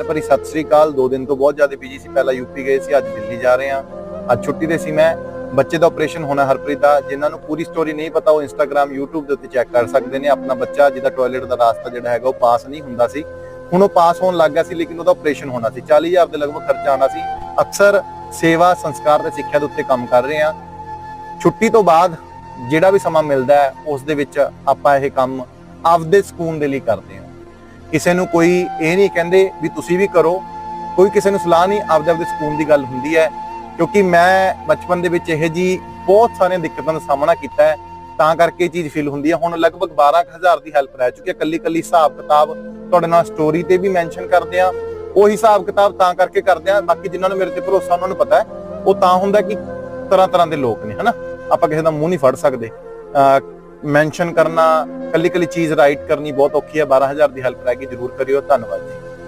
ਪਿਆਰ ਭਰੀ ਸਤਿ ਸ੍ਰੀ ਅਕਾਲ। ਦੋ ਦਿਨ ਤੋਂ ਬਹੁਤ ਜ਼ਿਆਦਾ ਬਿਜ਼ੀ ਸੀ। ਪਹਿਲਾਂ ਯੂਪੀ ਗਏ ਸੀ, ਅੱਜ ਦਿੱਲੀ ਜਾ ਰਹੇ ਹਾਂ। ਅੱਜ ਛੁੱਟੀ ਤੇ ਸੀ ਮੈਂ। ਬੱਚੇ ਦਾ ਆਪਰੇਸ਼ਨ ਹੋਣਾ ਹਰਪ੍ਰੀਤ ਦਾ। ਜਿਨ੍ਹਾਂ ਨੂੰ ਪੂਰੀ ਸਟੋਰੀ ਨਹੀਂ ਪਤਾ, ਉਹ ਇੰਸਟਾਗ੍ਰam YouTube ਦੇ ਉੱਤੇ ਚੈੱਕ ਕਰ ਸਕਦੇ ਨੇ। ਆਪਣਾ ਬੱਚਾ ਜਿਹਦਾ ਟਾਇਲਟ ਦਾ ਰਾਸਤਾ ਜਿਹੜਾ ਹੈਗਾ, ਉਹ ਪਾਸ ਨਹੀਂ ਹੁੰਦਾ ਸੀ। ਹੁਣ ਉਹ ਪਾਸ ਹੋਣ ਲੱਗ ਗਿਆ ਸੀ, ਲੇਕਿਨ ਉਹਦਾ ਆਪਰੇਸ਼ਨ ਹੋਣਾ ਸੀ। 40000 ਦੇ ਲਗਭਗ ਖਰਚਾ ਆਣਾ ਸੀ। ਅਕਸਰ ਸੇਵਾ, ਸੰਸਕਾਰ ਤੇ ਸਿੱਖਿਆ ਦੇ ਉੱਤੇ ਕੰਮ ਕਰ ਰਹੇ ਹਾਂ। ਛੁੱਟੀ ਤੋਂ ਬਾਅਦ ਜਿਹੜਾ ਵੀ ਸਮਾਂ ਮਿਲਦਾ ਹੈ, ਉਸ ਦੇ ਵਿੱਚ ਆਪਾਂ ਇਹ ਕੰਮ ਆਪਦੇ ਸਕੂਨ ਦੇ ਲਈ ਕਰਦੇ ਹਾਂ। ਕਿਸੇ ਨੂੰ ਕੋਈ ਇਹ ਨਹੀਂ ਕਹਿੰਦੇ ਵੀ ਤੁਸੀਂ ਵੀ ਕਰੋ, ਕੋਈ ਕਿਸੇ ਨੂੰ ਸਲਾਹ ਨਹੀਂ, ਆਪਦੇ ਆਪਦੇ ਸਕੂਨ ਦੀ ਗੱਲ ਹੁੰਦੀ ਹੈ। ਕਿਉਂਕਿ ਮੈਂ ਬਚਪਨ ਦੇ ਵਿੱਚ ਇਹ ਜੀ ਬਹੁਤ ਸਾਰੀਆਂ ਦਿੱਕਤਾਂ ਦਾ ਸਾਹਮਣਾ ਕੀਤਾ ਹੈ, ਤਾਂ ਕਰਕੇ ਇਹ ਚੀਜ਼ ਫੀਲ ਹੁੰਦੀ ਹੈ। ਹੁਣ ਲਗਭਗ 12000 ਦੀ ਹੈਲਪ ਰਹਿ ਚੁੱਕੀ ਹੈ। ਕੱਲੀ ਕੱਲੀ ਹਿਸਾਬ ਕਿਤਾਬ ਤੁਹਾਡੇ ਨਾਲ ਸਟੋਰੀ ਤੇ ਵੀ ਮੈਂਸ਼ਨ ਕਰਦੇ ਆ ਉਹ ਹਿਸਾਬ ਕਿਤਾਬ ਤਾਂ ਕਰਕੇ ਕਰਦੇ ਆ ਬਾਕੀ ਜਿਨ੍ਹਾਂ ਨੂੰ ਮੇਰੇ ਤੇ ਭਰੋਸਾ, ਉਹਨਾਂ ਨੂੰ ਪਤਾ ਹੈ। ਉਹ ਤਾਂ ਹੁੰਦਾ ਕਿ ਤਰ੍ਹਾਂ ਤਰ੍ਹਾਂ ਦੇ ਲੋਕ ਨੇ, ਹਨਾ? ਆਪਾਂ ਕਿਸੇ ਦਾ ਮੂੰਹ ਨਹੀਂ ਫੜ ਸਕਦੇ। ਮੈਂਸ਼ਨ ਕਰਨਾ ਕੱਲੀ ਕੱਲੀ ਚੀਜ਼ ਰਾਈਟ ਕਰਨੀ ਬਹੁਤ ਔਖੀ ਹੈ। 12000 ਦੀ ਹੈਲਪ ਰਹਿ ਗਈ ਜਰੂਰ ਕਰਿਓ। ਧੰਨਵਾਦ ਜੀ।